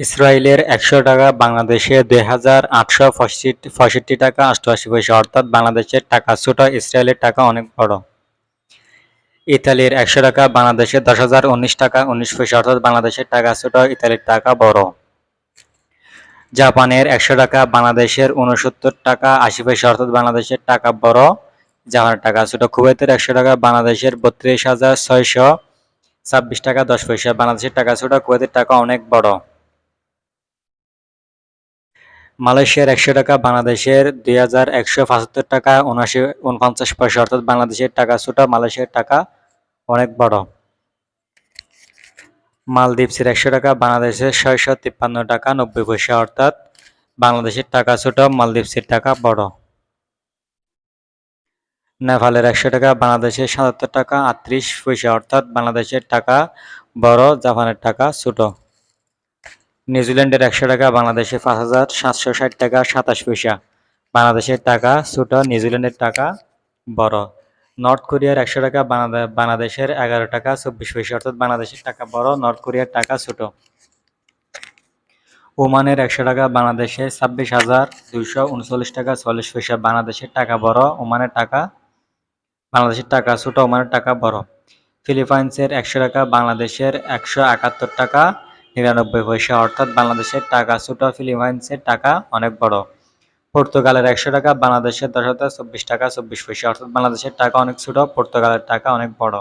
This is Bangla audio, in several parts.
ইসরায়েলের একশো টাকা, বাংলাদেশে দুই হাজার আটশো পঁয়ষট্টি টাকা, অষ্টআশি পয়সা, অর্থাৎ বাংলাদেশের টাকা ছোট, ইসরায়েলের টাকা অনেক বড়। ইতালির একশো টাকা, বাংলাদেশে দশ হাজার উনিশ টাকা, উনিশ পয়সা, অর্থাৎ বাংলাদেশের টাকা ছোট, ইতালির টাকা বড়। জাপানের একশো টাকা, বাংলাদেশের উনসত্তর টাকা, আশি পয়সা, অর্থাৎ বাংলাদেশের টাকা বড়। জাপানের টাকা ছোট, কুয়েতের একশো টাকা, বাংলাদেশের বত্রিশ হাজার ছয়শো ছাব্বিশ টাকা, দশ পয়সা, বাংলাদেশের টাকা ছোট, কুয়েতের টাকা অনেক বড়। মালয়েশিয়ার একশো টাকা, বাংলাদেশের দুই হাজার একশো পঁচাত্তর টাকা, উনআশি, উনপঞ্চাশ পয়সা, অর্থাৎ বাংলাদেশের টাকা ছোট মালয়েশিয়ার টাকা অনেক বড়। মালদ্বীপসের একশো টাকা, বাংলাদেশের ছয়শো তিপ্পান্ন টাকা, নব্বই পয়সা, অর্থাৎ বাংলাদেশের টাকা ছোট মালদ্বীপসের টাকা বড়। নেপালের একশো টাকা, বাংলাদেশের সাতাত্তর টাকা, আটত্রিশ পয়সা, অর্থাৎ বাংলাদেশের টাকা বড়, জাপানের টাকা ছোট নিউজিল্যান্ডের একশো টাকা, বাংলাদেশে পাঁচ হাজার সাতশো ষাট টাকা, সাতাশ পয়সা। বাংলাদেশের টাকা, ছোট, নিউজিল্যান্ডের টাকা, বড়। নর্থ কোরিয়ার একশো টাকা বাংলাদেশের এগারো টাকা, চব্বিশ পয়সা। অর্থাৎ বাংলাদেশের টাকা বড়, নর্থ কোরিয়ার টাকা ছোট। ওমানের একশো টাকা, বাংলাদেশে ছাব্বিশ হাজার দুইশো উনচল্লিশ টাকা, চল্লিশ পয়সা। বাংলাদেশের টাকা বড়, ওমানের টাকা, বাংলাদেশের টাকা ছোট, ওমানের টাকা বড়। ফিলিপাইন্সের একশো টাকা, বাংলাদেশের একশো একাত্তর টাকা নিরানব্বই পয়সা, অর্থাৎ বাংলাদেশের টাকা, ছোট ফিলিপাইন্সের টাকা অনেক বড়। পর্তুগালের একশো টাকা, বাংলাদেশের দশ হাজার চব্বিশ টাকা, চব্বিশ পয়সা, অর্থাৎ বাংলাদেশের টাকা অনেক ছোট, পর্তুগালের টাকা অনেক বড়।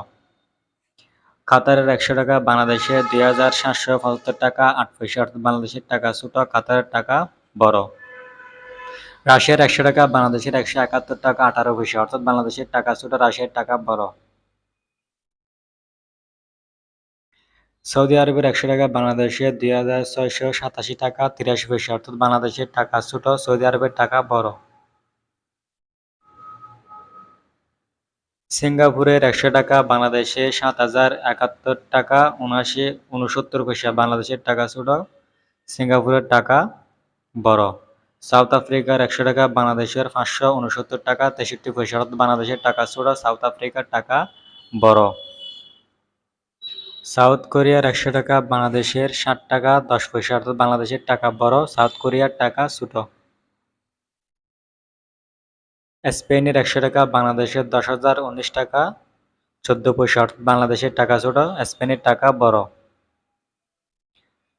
কাতারের একশো টাকা বাংলাদেশের দুই হাজার সাতশো পঁচাত্তর টাকা, আট পয়সা, অর্থাৎ বাংলাদেশের টাকা ছোট, কাতারের টাকা বড়। রাশিয়ার একশো টাকা, বাংলাদেশের একশো একাত্তর টাকা, আঠারো পয়সা, অর্থাৎ বাংলাদেশের টাকা ছোট, রাশিয়ার টাকা বড়। সৌদি আরবের একশো টাকা বাংলাদেশে দুই হাজার ছয়শো সাতাশি টাকা, তিরাশি পয়সা, অর্থাৎ বাংলাদেশের টাকা ছোট, সৌদি আরবের টাকা বড়। সিঙ্গাপুরের একশো টাকা, বাংলাদেশে সাত হাজার একাত্তর টাকা, উনআশি, উনসত্তর পয়সা, বাংলাদেশের টাকা ছোট, সিঙ্গাপুরের টাকা বড়। সাউথ আফ্রিকার একশো টাকা, বাংলাদেশের পাঁচশো উনসত্তর টাকা, তেষট্টি পয়সা, অর্থাৎ বাংলাদেশের টাকা ছোট, সাউথ আফ্রিকার টাকা বড়। সাউথ কোরিয়ার একশো টাকা, বাংলাদেশের ষাট টাকা, দশ পয়সা, অর্থাৎ বাংলাদেশের টাকা বড়, সাউথ কোরিয়ার টাকা ছোট। স্পেনের একশো টাকা, বাংলাদেশের দশ হাজার উনিশ টাকা, চোদ্দ পয়সা, অর্থাৎ বাংলাদেশের টাকা ছোট, স্পেনের টাকা বড়।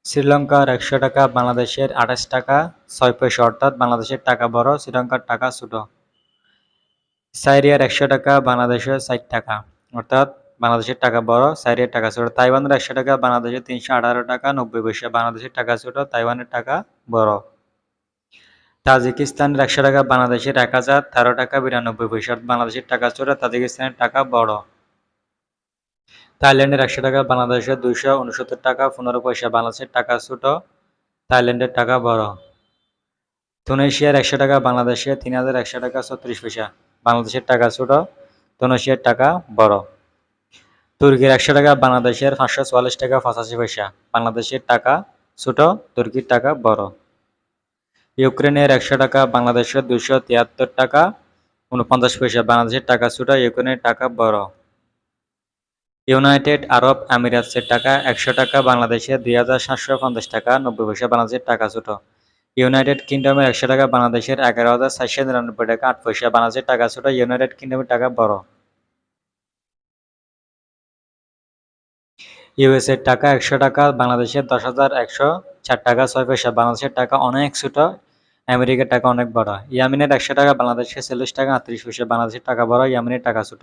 শ্রীলঙ্কার একশো টাকা, বাংলাদেশের আঠাশ টাকা, ছয় পয়সা, অর্থাৎ বাংলাদেশের টাকা বড়, শ্রীলঙ্কার টাকা ছোট। সাইরিয়ার একশো টাকা, বাংলাদেশের ষাট টাকা, অর্থাৎ বাংলাদেশের টাকা বড় সাইরিয়ার টাকা ছোট। তাইওয়ানের একশো টাকা, বাংলাদেশের তিনশো আঠারো টাকা, নব্বই পয়সা। বাংলাদেশের টাকা ছোট, তাইওয়ানের টাকা বড়। তাজিকিস্তানের একশো টাকা, বাংলাদেশের এক হাজার, তেরো টাকা, বিরানব্বই পয়সা। বাংলাদেশের টাকা ছোট, তাজিকিস্তানের টাকা বড়। থাইল্যান্ডের একশো টাকা, বাংলাদেশের দুইশো উনসত্তর টাকা, পনেরো পয়সা। বাংলাদেশের টাকা ছোট থাইল্যান্ডের টাকা বড়। তুনেশিয়ার একশো টাকা বাংলাদেশে তিন হাজার একশো টাকা, ছত্রিশ পয়সা। বাংলাদেশের টাকা ছোট, তুনেশিয়ার টাকা বড়। তুর্কির একশো টাকা, বাংলাদেশের পাঁচশো চুয়াল্লিশ টাকা, পঁচাশি পয়সা। বাংলাদেশের টাকা ছোট, তুর্কির টাকা বড়। ইউক্রেনের একশো টাকা, বাংলাদেশের দুশো তিয়াত্তর টাকা, উনপঞ্চাশ পয়সা। বাংলাদেশের টাকা ছোট, ইউক্রেনের টাকা বড়। ইউনাইটেড আরব আমিরাতসের টাকা একশো টাকা বাংলাদেশে দুই হাজার সাতশো পঞ্চাশ টাকা, নব্বই পয়সা। বাংলাদেশের টাকা ছোট। ইউনাইটেড কিংডমের একশো টাকা, বাংলাদেশের এগারো হাজার চারশো নিরানব্বই টাকা, আট পয়সা। বাংলাদেশের টাকা ছোট, ইউনাইটেড কিংডমের টাকা বড়। ইউএসের টাকা একশো টাকা, বাংলাদেশের দশ হাজার একশো চার টাকা, ছয় পয়সা। বাংলাদেশের টাকা অনেক ছোট, আমেরিকার টাকা অনেক বড়। ইয়ামিনের একশো টাকা, বাংলাদেশের চল্লিশ টাকা, আটত্রিশ পয়সা। বাংলাদেশের টাকা বড়, ইয়ামিনের টাকা ছোট।